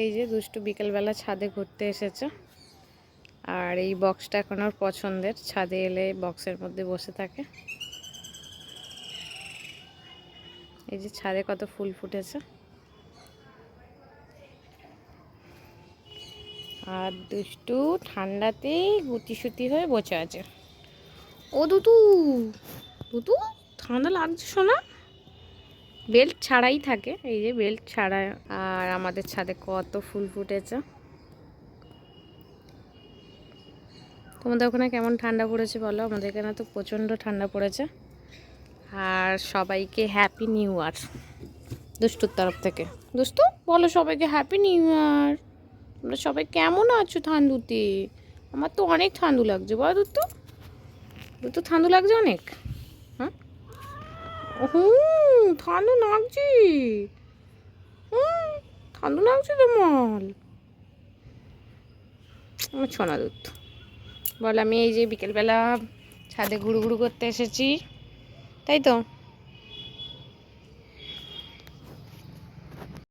এই যে দুষ্টু বিকেলবেলা ছাদে ঘুরতে এসেছে। আর এই বক্সটা এখন ওর পছন্দের। ছাদে এলে বক্সের মধ্যে বসে থাকে। এই যে ছাদে কত ফুল ফুটেছে। আর দুষ্টু ঠান্ডাতেই গুটিসুটি হয়ে বসে আছে। ও দুতু দুতু ঠান্ডা লাগছে শোনা। বেল্ট ছাড়াই থাকে, এই যে বেল্ট ছাড়া। আর আমাদের ছাদে কত ফুল ফুটেছে। তোমাদের ওখানে কেমন ঠান্ডা পড়েছে বলো? আমাদের এখানে তো প্রচণ্ড ঠান্ডা পড়েছে। আর সবাইকে হ্যাপি নিউ ইয়ার দুষ্টুর তরফ থেকে। দুষ্টু, বলো সবাইকে হ্যাপি নিউ ইয়ার তোমরা সবাই কেমন আছো ঠান্ডুতে আমার তো অনেক ঠান্ডু লাগছে। বলো দুত্তু দুত্তু ঠান্ডু লাগছে অনেক। হ্যাঁ? হুম। ঠান্ডু লাগছে। ঠান্ডু লাগছে তোমার আমার ছোনা দুধ। বল, আমি এই যে বিকেলবেলা ছাদে ঘুরু ঘুরু করতে এসেছি। তাই তো?